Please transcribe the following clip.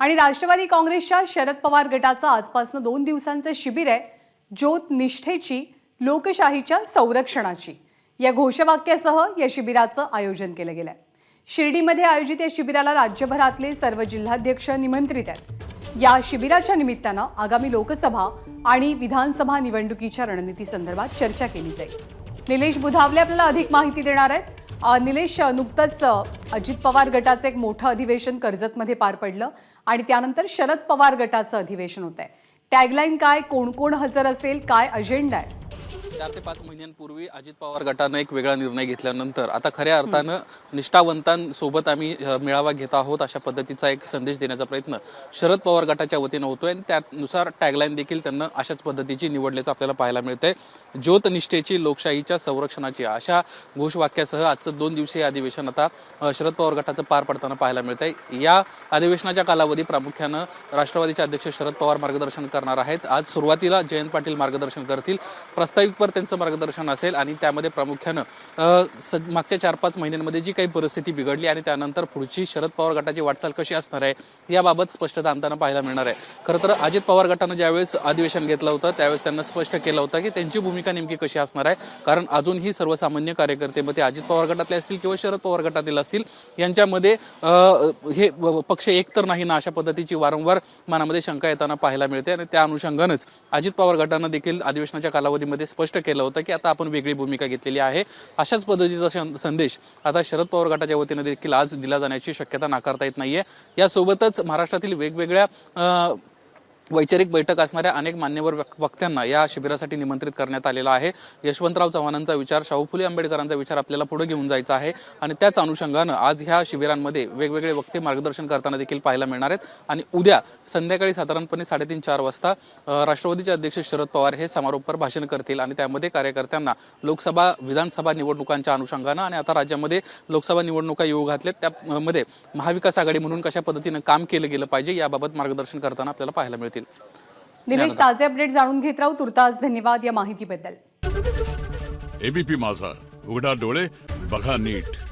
आणि राष्ट्रवादी काँग्रेसच्या शरद पवार गटाचं आजपासून दोन दिवसांचं शिबिर आहे ज्योत निष्ठेची लोकशाहीच्या संरक्षणाची. या घोषवाक्यासह या शिबिराचं आयोजन केलं गेलं आहे शिर्डीमध्ये आयोजित या शिबिराला राज्यभरातले सर्व जिल्हाध्यक्ष निमंत्रित आहेत. या शिबिराच्या निमित्तानं आगामी लोकसभा आणि विधानसभा निवडणुकीच्या रणनीतीसंदर्भात चर्चा केली जाईल. निलेश बुधावले आपल्याला अधिक माहिती देणार आहेत. निलेश नुकतंच अजित पवार गटाचं एक मोठं अधिवेशन कर्जतमध्ये पार पडलं आणि त्यानंतर शरद पवार गटाचं अधिवेशन होत आहे टॅगलाईन काय? कोण कोण हजर असेल? काय अजेंडा आहे? चार ते पाच महिन्यांपूर्वी अजित पवार गटानं एक वेगळा निर्णय घेतल्यानंतर आता खऱ्या अर्थानं निष्ठावंतांसोबत आम्ही मेळावा घेत आहोत अशा पद्धतीचा एक संदेश देण्याचा प्रयत्न शरद पवार गटाच्या वतीनं होतोय आणि त्यानुसार टॅगलाईन देखील त्यांना अशाच पद्धतीची निवडल्याचं आपल्याला पाहायला मिळतंय. ज्योत निष्ठेची लोकशाहीच्या संरक्षणाची अशा घोषवाक्यासह आजचं दोन दिवसीय अधिवेशन आता शरद पवार गटाचं पार पडताना पाहायला मिळतंय. या अधिवेशनाच्या कालावधी प्रामुख्यानं राष्ट्रवादीचे अध्यक्ष शरद पवार मार्गदर्शन करणार आहेत. आज सुरुवातीला जयंत पाटील मार्गदर्शन करतील. प्रास्ताविकपर त्यांचं मार्गदर्शन असेल आणि त्यामध्ये प्रामुख्यानं स- मागच्या चार पाच महिन्यांमध्ये जी काही परिस्थिती बिघडली आणि त्यानंतर पुढची शरद पवार गटाची वाटचाल कशी असणार आहे याबाबत स्पष्टता आणताना पाहायला मिळणार आहे. खरं तर अजित पवार गटानं ज्यावेळेस अधिवेशन घेतलं होतं त्यावेळेस त्यांना स्पष्ट केलं होतं की त्यांची भूमिका नेमकी कशी असणार आहे कारण अजूनही सर्वसामान्य कार्यकर्ते मग ते अजित पवार गटातले असतील किंवा शरद पवार गटातील असतील यांच्यामध्ये हे पक्ष एक तर नाही ना अशा पद्धतीची वारंवार मनामध्ये शंका येताना पाहायला मिळते आणि त्या अनुषंगानंच अजित पवार गटानं देखील अधिवेशनाच्या कालावधीमध्ये स्पष्ट केलं होतं की आता आपण वेगळी भूमिका घेतलेली आहे. अशाच पद्धतीचा संदेश आता शरद पवार गटाच्या वतीनं देखील आज दिला जाण्याची शक्यता नाकारता येत नाहीये. यासोबतच महाराष्ट्रातील वेगवेगळ्या वैचारिक बैठक असणाऱ्या अनेक मान्यवर वक्त्यांना या शिबिरासाठी निमंत्रित करण्यात आलेलं आहे. यशवंतराव चव्हाणांचा विचार शाहू फुले आंबेडकरांचा विचार आपल्याला पुढे घेऊन जायचा आहे. आणि त्याच अनुषंगानं आज ह्या शिबिरांमध्ये वेगवेगळे वक्ते मार्गदर्शन करताना देखील पाहायला मिळणार आहेत. आणि उद्या संध्याकाळी साधारणपणे साडेतीन चार वाजता राष्ट्रवादीचे अध्यक्ष शरद पवार हे समारोपवर भाषण करतील आणि त्यामध्ये कार्यकर्त्यांना लोकसभा विधानसभा निवडणुकांच्या अनुषंगानं आणि आता राज्यामध्ये लोकसभा निवडणुका येऊ घातल्यात. त्यामध्ये महाविकास आघाडी म्हणून कशा पद्धतीनं काम केलं गेलं पाहिजे याबाबत मार्गदर्शन करताना आपल्याला पाहायला मिळतील निलेश ताजे अपडेट जाणून घेत राहू. तुर्तास धन्यवाद या माहितीबद्दल. एबीपी माझा. उघडा डोळे बघा नीट.